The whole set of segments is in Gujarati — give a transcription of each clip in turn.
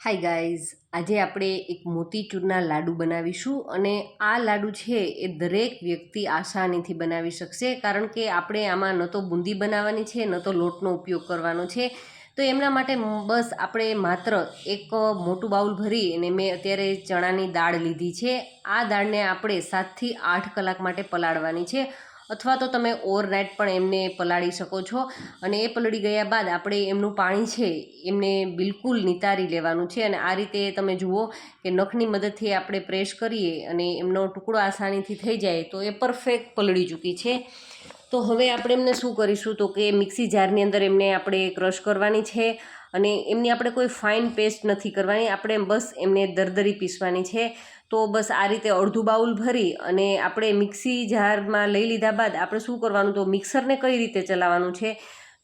હાય ગાઈઝ આજે આપણે એક મોતીચૂરના લાડુ બનાવીશું અને આ લાડુ છે એ દરેક વ્યક્તિ આસાનીથી બનાવી શકશે કારણ કે આપણે આમાં ન તો બુંદી બનાવવાની છે, ન તો લોટનો ઉપયોગ કરવાનો છે. તો એમના માટે બસ આપણે માત્ર એક મોટું બાઉલ ભરી અને મેં અત્યારે ચણાની દાળ લીધી છે. આ દાળને આપણે સાતથી આઠ કલાક માટે પલાળવાની છે. અથવા તો તમે ઓવરનાઇટ પણ એમને પલાળી શકો છો. અને એ પલળી ગયા બાદ આપણે એમનું પાણી છે એમને બિલકુલ નિતારી લેવાનું છે. અને આ રીતે તમે જુઓ કે નખની મદદથી આપણે પ્રેસ કરીએ અને એમનો ટુકડો આસાનીથી થઈ જાય તો એ પરફેક્ટ પલળી ચૂકી છે. તો હવે આપણે એમને શું કરીશું તો કે મિક્સી જારની અંદર એમને આપણે ક્રશ કરવાની છે. અને એમની આપણે કોઈ ફાઇન પેસ્ટ નથી કરવાની, આપણે બસ એમને દરદરી પીસવાની છે. તો બસ આ રીતે અડધું બાઉલ ભરી અને આપણે મિક્સી જારમાં લઈ લીધા બાદ આપણે શું કરવાનું, તો મિક્સરને કઈ રીતે ચલાવવાનું છે?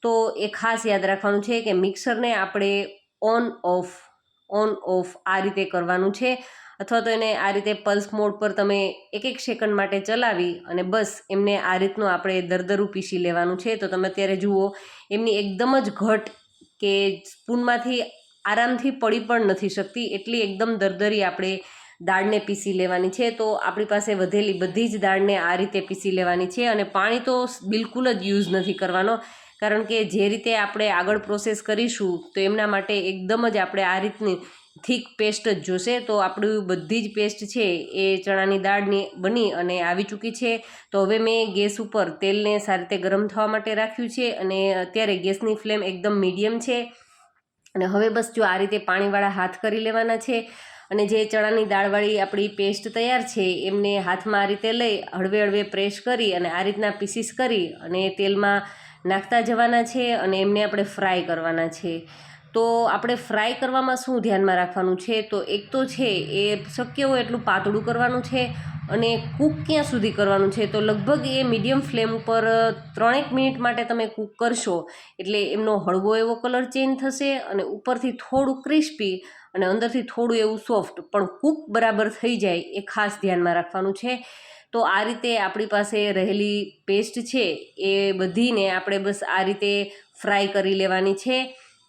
તો એ ખાસ યાદ રાખવાનું છે કે મિક્સરને આપણે ઓન ઓફ ઓન ઓફ આ રીતે કરવાનું છે. અથવા તો એને આ રીતે પલ્સ મોડ પર તમે એક એક સેકન્ડ માટે ચલાવી અને બસ એમને આ રીતનું આપણે દરદરું પીસી લેવાનું છે. તો તમે અત્યારે જુઓ, એમની એકદમ જ ઘટ કે સ્પૂનમાંથી આરામથી પડી પણ નથી શકતી, એટલી એકદમ દરદરી આપણે દાળને પીસી લેવાની છે. તો આપણી પાસે વધેલી બધી જ દાળને આ રીતે પીસી લેવાની છે અને પાણી તો બિલકુલ જ યુઝ નથી કરવાનો. કારણ કે જે રીતે આપણે આગળ પ્રોસેસ કરીશું, તો એમના માટે એકદમ જ આપણે આ રીતની થીક પેસ્ટ જ જોશે. તો આપણી બધી જ પેસ્ટ છે એ ચણાની દાળની બની અને આવી ચૂકી છે. તો હવે મેં ગેસ ઉપર તેલને સારી રીતે ગરમ થવા માટે રાખ્યું છે અને અત્યારે ગેસની ફ્લેમ એકદમ મીડિયમ છે. અને હવે બસ જો આ રીતે પાણીવાળા હાથ કરી લેવાના છે અને જે ચણાની દાળવાળી આપણી પેસ્ટ તૈયાર છે એમને હાથમાં આ રીતે લઈ હળવે હળવે પ્રેસ કરી અને આ રીતના પીસીસ કરી અને તેલમાં નાખતા જવાના છે અને એમને આપણે ફ્રાય કરવાના છે. તો આપણે ફ્રાય કરવામાં શું ધ્યાનમાં રાખવાનું છે? તો એક તો છે એ શક્ય હોય એટલું પાતળું કરવાનું છે અને કૂક ક્યાં સુધી કરવાનું છે? તો લગભગ એ મીડિયમ ફ્લેમ ઉપર ત્રણેક મિનિટ માટે તમે કૂક કરશો એટલે એમનો હળવો એવો કલર ચેન્જ થશે અને ઉપરથી થોડું ક્રિસ્પી અને અંદરથી થોડું એવું સોફ્ટ પણ કૂક બરાબર થઈ જાય એ ખાસ ધ્યાનમાં રાખવાનું છે. તો આ રીતે આપણી પાસે રહેલી પેસ્ટ છે એ બધીને આપણે બસ આ રીતે ફ્રાય કરી લેવાની છે.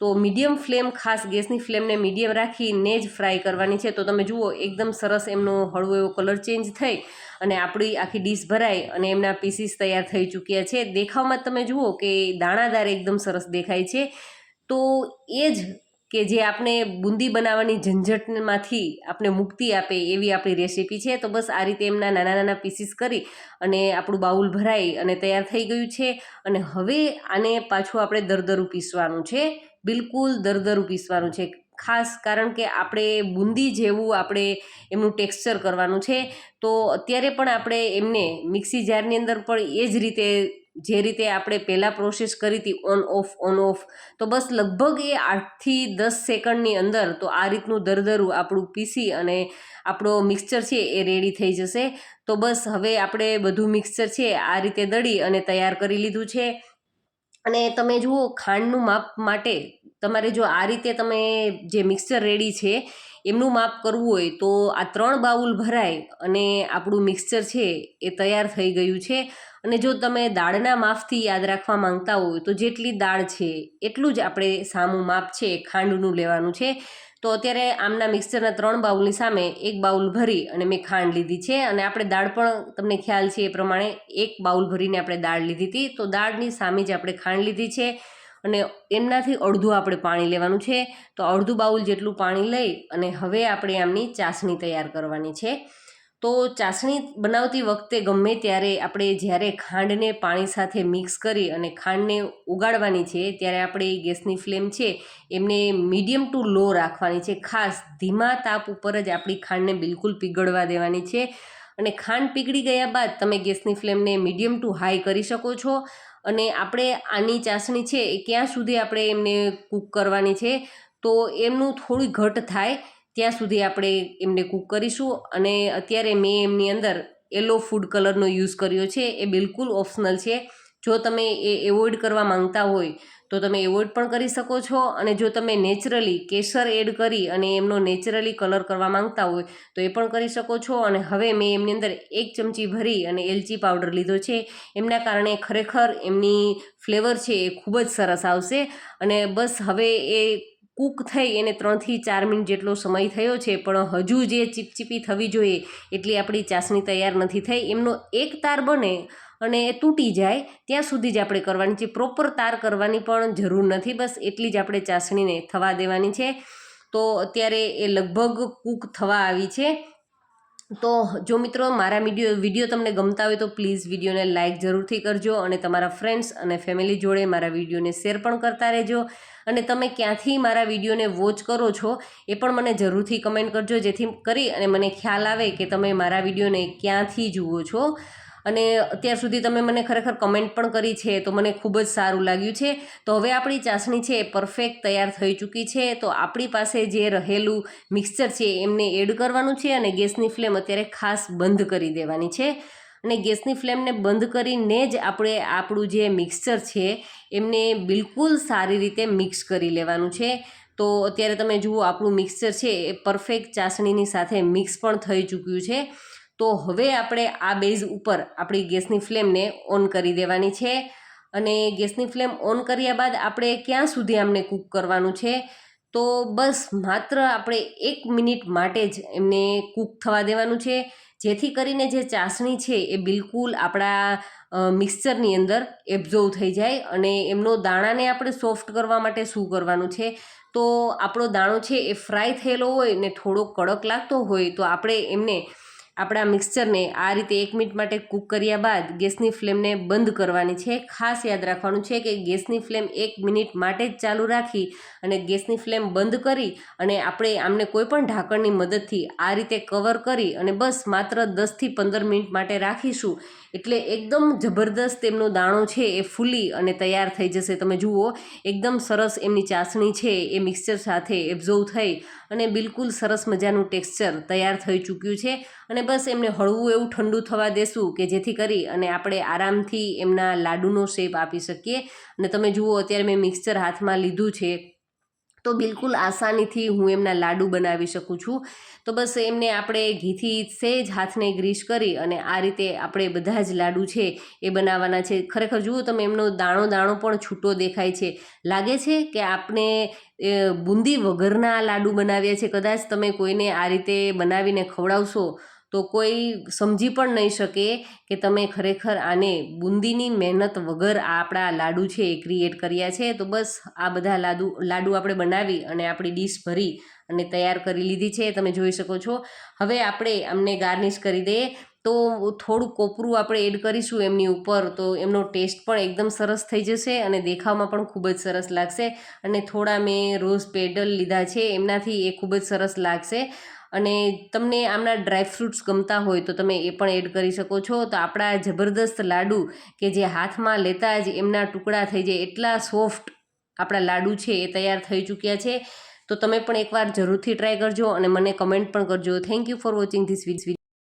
તો મીડિયમ ફ્લેમ, ખાસ ગેસની ફ્લેમને મીડિયમ રાખીને જ ફ્રાય કરવાની છે. તો તમે જુઓ, એકદમ સરસ એમનો હળવો એવો કલર ચેન્જ થઈ અને આપણી આખી ડીશ ભરાય અને એમના પીસીસ તૈયાર થઈ ચૂક્યા છે. દેખાવમાં તમે જુઓ કે દાણાદાર એકદમ સરસ દેખાય છે. તો એ જ કે જે આપણે બુંદી બનાવવાની ઝંઝટમાંથી આપણે મુક્તિ આપે એવી આપણી રેસીપી છે. તો બસ આ રીતે એમના નાના નાના પીસીસ કરી અને આપણું બાઉલ ભરાઈ અને તૈયાર થઈ ગયું છે. અને હવે આને પાછું આપણે દરદરું પીસવાનું છે. બિલકુલ દરદરું પીસવાનું છે. ખાસ કારણ કે આપણે બુંદી જેવું આપણે એમનું ટેક્સચર કરવાનું છે. તો અત્યારે પણ આપણે એમને મિક્સી જારની અંદર પણ એ જ રીતે, જે રીતે આપણે પહેલાં પ્રોસેસ કરી હતી, ઓન ઓફ ઓન ઓફ, તો બસ લગભગ એ આઠથી દસ સેકન્ડની અંદર તો આ રીતનું દરદરું આપણું પીસી અને આપણો મિક્સચર છે એ રેડી થઈ જશે. તો બસ હવે આપણે બધું મિક્સચર છે આ રીતે દળી અને તૈયાર કરી લીધું છે. અને તમે જુઓ, ખાંડનું માપ માટે તમારે જો આ રીતે તમે જે મિક્સર રેડી છે, એમનું માપ કરવું હોય તો આ ત્રણ બાઉલ ભરાય અને આપણું મિક્સચર છે એ તૈયાર થઈ ગયું છે. અને જો તમે દાળના માપથી યાદ રાખવા માંગતા હોય તો જેટલી દાળ છે એટલું જ આપણે સામું માપ છે ખાંડનું લેવાનું છે. તો અત્યારે આમના મિક્સરના ત્રણ બાઉલની સામે એક બાઉલ ભરી અને મેં ખાંડ લીધી છે અને આપણે દાળ પણ તમને ખ્યાલ છે એ પ્રમાણે એક બાઉલ ભરીને આપણે દાળ લીધી હતી. તો દાળની સામે જ આપણે ખાંડ લીધી છે. અને એમનાથી અડધું આપણે પાણી લેવાનું છે. તો અડધું બાઉલ જેટલું પાણી લઈ અને હવે આપણે આમની ચાસણી તૈયાર કરવાની છે. તો ચાસણી બનાવતી વખતે ગમે ત્યારે આપણે જ્યારે ખાંડને પાણી સાથે મિક્સ કરી અને ખાંડને ઉગાડવાની છે, ત્યારે આપણે ગેસની ફ્લેમ છે, એમને મીડિયમ ટુ લો રાખવાની છે. ખાસ ધીમા તાપ ઉપર જ આપણી ખાંડને બિલકુલ પીગળવા દેવાની છે. અને ખાંડ પીગળી ગયા બાદ તમે ગેસની ફ્લેમને મીડિયમ ટુ હાઈ કરી શકો છો. અને આપણે આની ચાસણી છે એ ક્યાં સુધી આપણે એમને કૂક કરવાની છે, તો એમનું થોડી ઘટ થાય ત્યાં સુધી આપણે એમને કૂક કરીશું. અને અત્યારે મેં એમની અંદર યલો ફૂડ કલરનો યુઝ કર્યો છે. એ બિલકુલ ઓપ્શનલ છે. જો તમે એ એવોઇડ કરવા માંગતા હોય, તો તમે એવોઇડ પણ કરી શકો છો અને જો તમે નેચરલી કેસર એડ કરી અને એમનો નેચરલી કલર કરવા માંગતા હોય, તો એ પણ કરી શકો છો. અને હવે મેં એમની અંદર એક ચમચી ભરી અને એલચી પાવડર લીધો છે. એમના કારણે ખરેખર એમની ફ્લેવર છે એ ખૂબ જ સરસ આવશે. અને બસ હવે એ કૂક થઈ એને ત્રણથી ચાર મિનિટ જેટલો સમય થયો છે, પણ હજુ જે ચીપચીપી થવી જોઈએ એટલી આપણી ચાસણી તૈયાર નથી થઈ. એમનો એક તાર બને અને એ તૂટી જાય, ત્યાં સુધી જ આપણે કરવાની છે. પ્રોપર તાર કરવાની પણ જરૂર નથી. બસ એટલી જ આપણે ચાસણીને થવા દેવાની છે. તો અત્યારે એ લગભગ કૂક થવા આવી છે. તો જો મિત્રો મારા વીડિયો વીડિયો તમને ગમતા હોય તો પ્લીઝ વિડીયોને લાઇક જરૂરથી કરજો અને તમારા ફ્રેન્ડ્સ અને ફેમિલી જોડે મારા વિડીયોને શેર પણ કરતા રહેજો. અને તમે ક્યાંથી મારા વિડીયોને વોચ કરો છો એ પણ મને જરૂરથી કમેન્ટ કરજો, જેથી કરી અને મને ખ્યાલ આવે કે તમે મારા વિડીયોને ક્યાંથી જુઓ છો. અને અત્યાર સુધી તમે મને ખરેખર કમેન્ટ પણ કરી છે, તો મને ખૂબ જ સારું લાગ્યું છે. તો હવે આપણી ચાસણી છે એ પરફેક્ટ તૈયાર થઈ ચૂકી છે. તો આપણી પાસે જે રહેલું મિક્સચર છે એમને એડ કરવાનું છે અને ગેસની ફ્લેમ અત્યારે ખાસ બંધ કરી દેવાની છે. અને ગેસની ફ્લેમને બંધ કરીને જ આપણે આપણું જે મિક્સચર છે એમને બિલકુલ સારી રીતે મિક્સ કરી લેવાનું છે. તો અત્યારે તમે જુઓ આપણું મિક્સચર છે એ પરફેક્ટ ચાસણીની સાથે મિક્સ પણ થઈ ચૂક્યું છે. તો હવે આપણે આ બેઝ ઉપર આપણી ગેસની ફ્લેમને ઓન કરી દેવાની છે અને ગેસની ફ્લેમ ઓન કર્યા બાદ આપણે ક્યાં સુધી આમને કૂક કરવાનું છે? તો બસ માત્ર આપણે એક મિનિટ માટે જ એમને કૂક થવા દેવાનું છે. જેથી કરીને જે ચાસણી છે એ બિલકુલ આપણા મિક્સચરની અંદર એબ્ઝોર્વ થઈ જાય અને એમનો દાણાને આપણે સોફ્ટ કરવા માટે શું કરવાનું છે? તો આપણો દાણો છે એ ફ્રાય થયેલો હોય ને થોડો કડક લાગતો હોય તો આપણે એમને આપણા મિક્સચરને આ રીતે એક મિનિટ માટે કૂક કર્યા બાદ ગેસની ફ્લેમને બંધ કરવાની છે. ખાસ યાદ રાખવાનું છે કે ગેસની ફ્લેમ એક મિનિટ માટે જ ચાલુ રાખી અને ગેસની ફ્લેમ બંધ કરી અને આપણે આમને કોઈપણ ઢાંકણની મદદથી આ રીતે કવર કરી અને બસ માત્ર દસથી પંદર મિનિટ માટે રાખીશું. એટલે એકદમ જબરદસ્ત એમનો દાણો છે એ ફૂલી અને તૈયાર થઈ જશે. તમે જુઓ, એકદમ સરસ એમની ચાસણી છે. એ મિક્સચર સાથે એબ્ઝોર્વ થઈ અને બિલકુલ સરસ મજાનું ટેક્સચર તૈયાર થઈ ચૂક્યું છે. અને બસ એમને હળવું એવું ઠંડુ થવા દેશું કે જેથી કરી અને આપણે આરામથી એમના લાડુનો શેપ આપી શકીએ. અને તમે જુઓ, અત્યારે મેં મિક્સચર હાથમાં લીધું છે. તો બિલકુલ આસાનીથી હું એમના લાડુ બનાવી શકું છું. તો બસ એમને આપણે ઘીથી સેજ હાથને ગ્રીસ કરી અને આ રીતે આપણે બધા જ લાડુ છે એ બનાવવાના છે. ખરેખર જુઓ તમે, એમનો દાણો દાણો પણ છૂટો દેખાય છે. લાગે છે કે આપણે બુંદી વગરના લાડુ બનાવ્યા છે? કદાચ તમે કોઈને આ રીતે બનાવીને ખવડાવશો તો કોઈ સમજી પણ નહીં શકે કે તમે ખરેખર આને બુંદીની મહેનત વગર આપણા લાડુ છે એ ક્રિએટ કર્યા છે. તો બસ આ બધા લાડુ લાડુ આપણે બનાવી અને આપણી ડીશ ભરી અને તૈયાર કરી લીધી છે. તમે જોઈ શકો છો. હવે આપણે અમને ગાર્નિશ કરી દઈએ. તો થોડું કોપરું આપણે એડ કરીશું એમની ઉપર. તો એમનો ટેસ્ટ પણ એકદમ સરસ થઈ જશે અને દેખાવમાં પણ ખૂબ જ સરસ લાગશે. અને થોડા મેં રોઝ પેડલ લીધા છે. એમનાથી એ ખૂબ જ સરસ લાગશે. અને તમને આમના ડ્રાય ફ્રૂટ્સ ગમતા હોય તો તમે એ પણ એડ કરી શકો છો. તો આપણા જબરદસ્ત લાડુ કે જે હાથમાં લેતા જ એમના ટુકડા થઈ જાય એટલા સોફ્ટ આપણા લાડુ છે એ તૈયાર થઈ ચૂક્યા છે. તો તમે પણ એકવાર જરૂરથી ટ્રાય કરજો અને મને કમેન્ટ પણ કરજો. Thank you for watching this video